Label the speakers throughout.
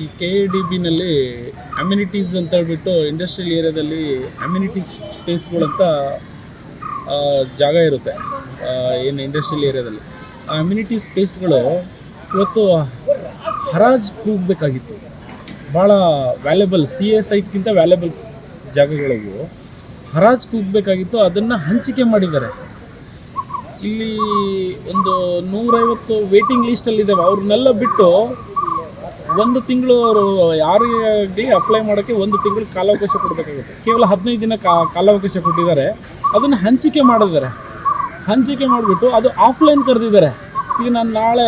Speaker 1: ಈ K A D ಬಿನಲ್ಲಿ amenities ಅಂತ ಹೇಳ್ಬಿಟ್ಟು ಇಂಡಸ್ಟ್ರಿಯಲ್ ಏರಿಯಾದಲ್ಲಿ ಅಮ್ಯುನಿಟೀಸ್ ಸ್ಪೇಸ್ಗಳಂತ ಜಾಗ ಇರುತ್ತೆ. ಏನು ಇಂಡಸ್ಟ್ರಿಯಲ್ ಏರಿಯಾದಲ್ಲಿ ಆ ಅಮ್ಯುನಿಟಿ ಸ್ಪೇಸ್ಗಳು ಇವತ್ತು ಹರಾಜ್ ಕೂಗಬೇಕಾಗಿತ್ತು. ಭಾಳ ವ್ಯಾಲ್ಯುಬಲ್ ಸಿ ಎ ಸೈಟ್ಗಿಂತ ವ್ಯಾಲ್ಯೂಬಲ್ ಜಾಗಗಳಿವು. ಹರಾಜ್ ಕೂಗಬೇಕಾಗಿತ್ತು, ಅದನ್ನು ಹಂಚಿಕೆ ಮಾಡಿದ್ದಾರೆ. ಇಲ್ಲಿ ಒಂದು ನೂರೈವತ್ತು ವೇಟಿಂಗ್ ಲಿಸ್ಟಲ್ಲಿದ್ದಾವೆ ಅವ್ರನ್ನೆಲ್ಲ ಬಿಟ್ಟು ಒಂದು ತಿಂಗಳು ಅವರು ಯಾರಿಗಾಗಲಿ ಅಪ್ಲೈ ಮಾಡೋಕ್ಕೆ ಒಂದು ತಿಂಗಳು ಕಾಲಾವಕಾಶ ಕೊಡಬೇಕಾಗುತ್ತೆ. ಕೇವಲ ಹದಿನೈದು ದಿನ ಕಾಲಾವಕಾಶ ಕೊಟ್ಟಿದ್ದಾರೆ. ಅದನ್ನು ಹಂಚಿಕೆ ಮಾಡಿದ್ದಾರೆ ಹಂಚಿಕೆ ಮಾಡಿಬಿಟ್ಟು ಅದು ಆಫ್ಲೈನ್ ಕರೆದಿದ್ದಾರೆ. ಈಗ ನಾನು ನಾಳೆ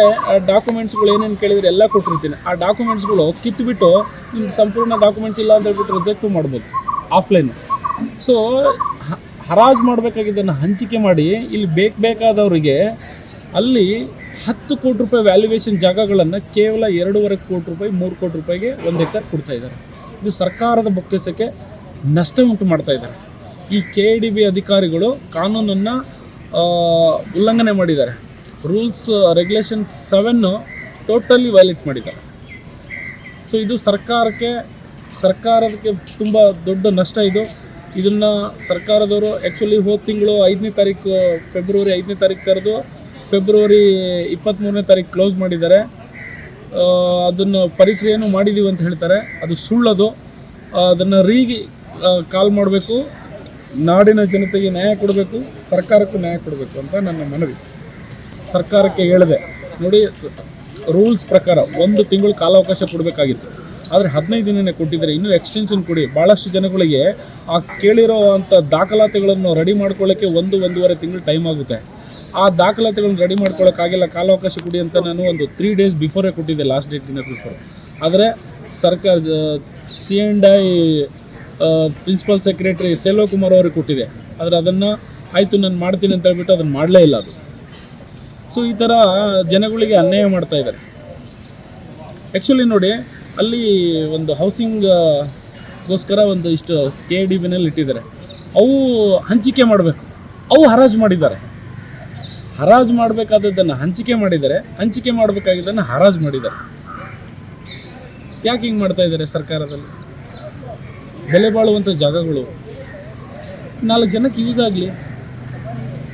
Speaker 1: ಡಾಕ್ಯುಮೆಂಟ್ಸ್ಗಳು ಏನೇನು ಕೇಳಿದರೆ ಎಲ್ಲ ಕೊಟ್ಟಿರ್ತೀನಿ. ಆ ಡಾಕ್ಯುಮೆಂಟ್ಸ್ಗಳು ಕಿತ್ಬಿಟ್ಟು ನಿಮ್ಗೆ ಸಂಪೂರ್ಣ ಡಾಕ್ಯುಮೆಂಟ್ಸ್ ಇಲ್ಲ ಅಂತ ಹೇಳ್ಬಿಟ್ಟು ರಿಜೆಕ್ಟು ಮಾಡ್ಬೋದು. ಆಫ್ಲೈನ್ ಸೊ ಹರಾಜು ಮಾಡಬೇಕಾಗಿದ್ದನ್ನು ಹಂಚಿಕೆ ಮಾಡಿ, ಇಲ್ಲಿ ಬೇಕು ಬೇಕಾದವರಿಗೆ ಅಲ್ಲಿ ಹತ್ತು ಕೋಟಿ ರೂಪಾಯಿ ವ್ಯಾಲ್ಯೂಯೇಷನ್ ಜಾಗಗಳನ್ನು ಕೇವಲ ಎರಡೂವರೆ ಕೋಟಿ ರೂಪಾಯಿ, ಮೂರು ಕೋಟಿ ರೂಪಾಯಿಗೆ ಒಂದು ಎಕರ್ ಕೊಡ್ತಾ ಇದ್ದಾರೆ. ಇದು ಸರ್ಕಾರದ ಬೊಕ್ಕಸಕ್ಕೆ ನಷ್ಟ ಉಂಟು ಮಾಡ್ತಾ ಇದ್ದಾರೆ. ಈ ಕೆ ಡಿ ಬಿ ಅಧಿಕಾರಿಗಳು ಕಾನೂನನ್ನು ಉಲ್ಲಂಘನೆ ಮಾಡಿದ್ದಾರೆ. Rules regulation seven totally violate ಮಾಡಿದ್ದಾರೆ. ಸೊ ಇದು ಸರ್ಕಾರಕ್ಕೆ ಸರ್ಕಾರಕ್ಕೆ ತುಂಬ ದೊಡ್ಡ ನಷ್ಟ ಇದು. ಇದನ್ನು ಸರ್ಕಾರದವರು ಆ್ಯಕ್ಚುಲಿ ಹೋದ ತಿಂಗಳು ಐದನೇ ತಾರೀಕು ಫೆಬ್ರವರಿ ಐದನೇ ತಾರೀಕು ಕರೆದು ಫೆಬ್ರವರಿ ಇಪ್ಪತ್ತ್ಮೂರನೇ ತಾರೀಕು ಕ್ಲೋಸ್ ಮಾಡಿದ್ದಾರೆ. ಅದನ್ನು ಪರಿಕ್ರಿಯೆನೂ ಮಾಡಿದ್ದೀವಿ ಅಂತ ಹೇಳ್ತಾರೆ. ಅದು ಸುಳ್ಳದು. ಅದನ್ನು ರೀಗಿ ಕಾಲ್ ಮಾಡಬೇಕು. ನಾಡಿನ ಜನತೆಗೆ ನ್ಯಾಯ ಕೊಡಬೇಕು. ಸರ್ಕಾರಕ್ಕೂ ನ್ಯಾಯ ಕೊಡಬೇಕು ಅಂತ ನನ್ನ ಮನವಿ. ಸರ್ಕಾರಕ್ಕೆ ಹೇಳಿದೆ. ನೋಡಿ ರೂಲ್ಸ್ ಪ್ರಕಾರ ಒಂದು ತಿಂಗಳು ಕಾಲಾವಕಾಶ ಕೊಡಬೇಕಾಗಿತ್ತು. ಆದರೆ ಹದಿನೈದು ದಿನನೇ ಕೊಟ್ಟಿದ್ದಾರೆ. ಇನ್ನೂ ಎಕ್ಸ್ಟೆನ್ಷನ್ ಕೊಡಿ. ಭಾಳಷ್ಟು ಜನಗಳಿಗೆ ಆ ಕೇಳಿರೋ ಅಂಥ ದಾಖಲಾತಿಗಳನ್ನು ರೆಡಿ ಮಾಡ್ಕೊಳ್ಳೋಕ್ಕೆ ಒಂದು, ಒಂದೂವರೆ ತಿಂಗಳು ಟೈಮ್ ಆಗುತ್ತೆ. ಆ ದಾಖಲಾತಿಗಳನ್ನ ರೆಡಿ ಮಾಡ್ಕೊಳ್ಳೋಕ್ಕಾಗಿಲ್ಲ ಕಾಲಾವಕಾಶ ಕೊಡಿ ಅಂತ ನಾನು ಒಂದು ತ್ರೀ ಡೇಸ್ ಬಿಫೋರೇ ಕೊಟ್ಟಿದ್ದೆ ಲಾಸ್ಟ್ ಡೇಟಿನ ಬಿಫೋರ್ ಆದರೆ ಸರ್ಕಾರ C and I principal secretary Selvakumar ಅವ್ರಿಗೆ ಕೊಟ್ಟಿದೆ. ಆದರೆ ಅದನ್ನು ಆಯಿತು, ನಾನು ಮಾಡ್ತೀನಿ ಅಂತ ಹೇಳ್ಬಿಟ್ಟು ಅದನ್ನು ಮಾಡಲೇ ಇಲ್ಲ ಅದು. ಸೊ ಈ ಥರ ಜನಗಳಿಗೆ ಅನ್ಯಾಯ ಮಾಡ್ತಾ ಇದ್ದಾರೆ. ಆ್ಯಕ್ಚುಲಿ ನೋಡಿ, ಅಲ್ಲಿ ಒಂದು ಹೌಸಿಂಗ್ ಗೋಸ್ಕರ ಒಂದು ಇಷ್ಟು ಕೆ ಡಿ ಬಿನಲ್ಲಿ ಇಟ್ಟಿದ್ದಾರೆ. ಅವು ಹಂಚಿಕೆ ಮಾಡಬೇಕು. ಅವು ಹರಾಜು ಮಾಡಿದ್ದಾರೆ. ಹರಾಜು ಮಾಡಬೇಕಾದದ್ದನ್ನು ಹಂಚಿಕೆ ಮಾಡಿದ್ದಾರೆ ಹಂಚಿಕೆ ಮಾಡಬೇಕಾಗಿದ್ದನ್ನು ಹರಾಜು ಮಾಡಿದ್ದಾರೆ ಯಾಕೆ ಹಿಂಗೆ ಮಾಡ್ತಾ ಇದ್ದಾರೆ ಸರ್ಕಾರದಲ್ಲಿ? ಬೆಲೆ ಬಾಳುವಂಥ ಜಾಗಗಳು. ನಾಲ್ಕು ಜನಕ್ಕೆ ಯೂಸ್ ಆಗಲಿ.